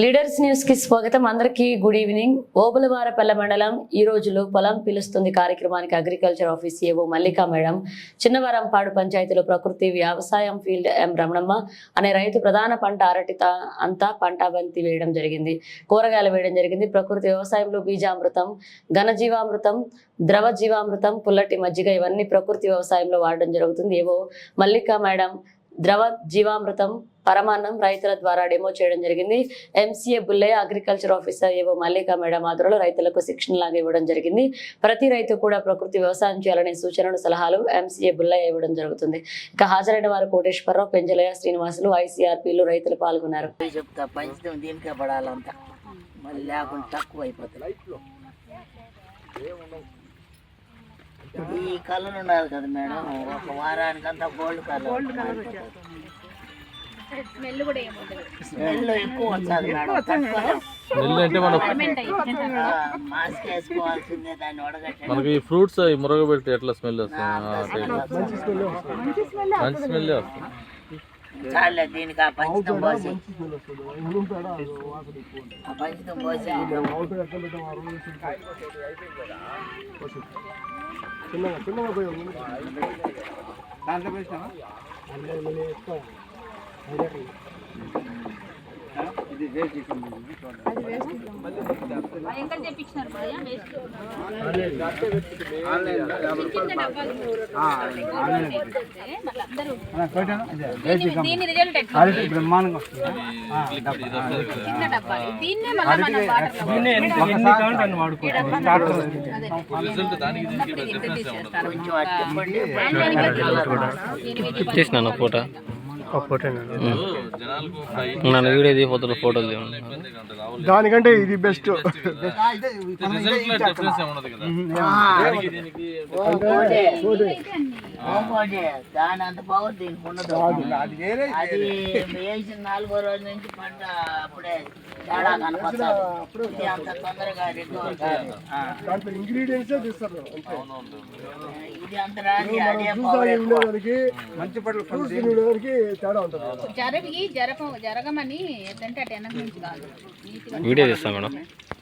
Leaders న్యూస్కి స్వాగతం. అందరికీ గుడ్ ఈవినింగ్. ఓబులవారపల్లె మండలం ఈ రోజులో పొలం పిలుస్తుంది కార్యక్రమానికి అగ్రికల్చర్ ఆఫీస్ ఏవో మల్లికా మేడం. చిన్నవరంపాడు పంచాయతీలో ప్రకృతి వ్యవసాయం ఫీల్డ్ ఎం రమణమ్మ అనే రైతు ప్రధాన పంట అరటి అంతా పంట బంతి వేయడం జరిగింది. కూరగాయలు వేయడం జరిగింది. ప్రకృతి వ్యవసాయంలో బీజామృతం ఘనజీవామృతం ద్రవ జీవామృతం పుల్లటి మజ్జిగ ఇవన్నీ ప్రకృతి వ్యవసాయంలో వాడడం జరుగుతుంది. ఏవో మల్లికా మేడం ద్రవ జీవామృతం పరమాన్నం రైతుల ద్వారా డెమో చేయడం జరిగింది. ఎంసీఏ బుల్లయ్య అగ్రికల్చర్ ఆఫీసర్ ఏవో మల్లికా మేడం ఆధ్వర్యంలో రైతులకు శిక్షణ లాగా ఇవ్వడం జరిగింది. ప్రతి రైతు కూడా ప్రకృతి వ్యవసాయం చేయాలనే సూచనలు సలహాలు ఎంసీఏ బుల్లయ్య ఇవ్వడం జరుగుతుంది. ఇక హాజరైన వారు కోటేశ్వరరావు పెంజలయ్య శ్రీనివాసులు ఐసీఆర్పీలు రైతులు పాల్గొన్నారు. లేకుండా తక్కువ అయిపోతుంది. ఈ కలర్ ఉండదు కదా మేడం. ఒక వారానికి అంతా గోల్డ్ కలర్ స్మెల్ కూడా ఏముండదు స్మెల్ ఎక్కువ మేడం. అంటే మన మాస్క్ వేసుకోవాల్సిందే దాన్ని వడగట్టి మనకి ఈ ఫ్రూట్స్ అవి మురగబెట్టి ఎట్లా స్మెల్ వస్తుంది. మంచి స్మెల్ వస్తుంది. చాలే దీనికి ఆ పంచతం పోసి ఆ పంచతం పోసి భయంకర తెప్పించినారు భయ్యా వేస్ట్ చిన్న బ్రహ్మాండంగా వస్తుంది. తిప్పండి తీసినాను ఫోటో? నన్ను వీడియో ఫోటోలు దానికంటే ఇది బెస్ట్ దాని అంత పవర్ దీనికి ఉండదు అది వేసిన నాలుగో రోజు నుంచి పంట అప్పుడే తేడా కనపడుతుంది ఇది అంత తొందరగా రికవర్ కాదు ఆ. దాంట్లో ఇంగ్రీడియంట్స్ తీస్తారు. అవునవును. ఇది అంత రాని అదే పవర్ ఎక్కువ. ఉండేదానికి మంచి పట్ల ఫ్రూట్స్ ఉండేదానికి తేడా ఉంటుంది. జరగ జరగమని ఎదంటే అటు వెనక నుంచి కాదు. వీడియో చేస్తాం మేడం.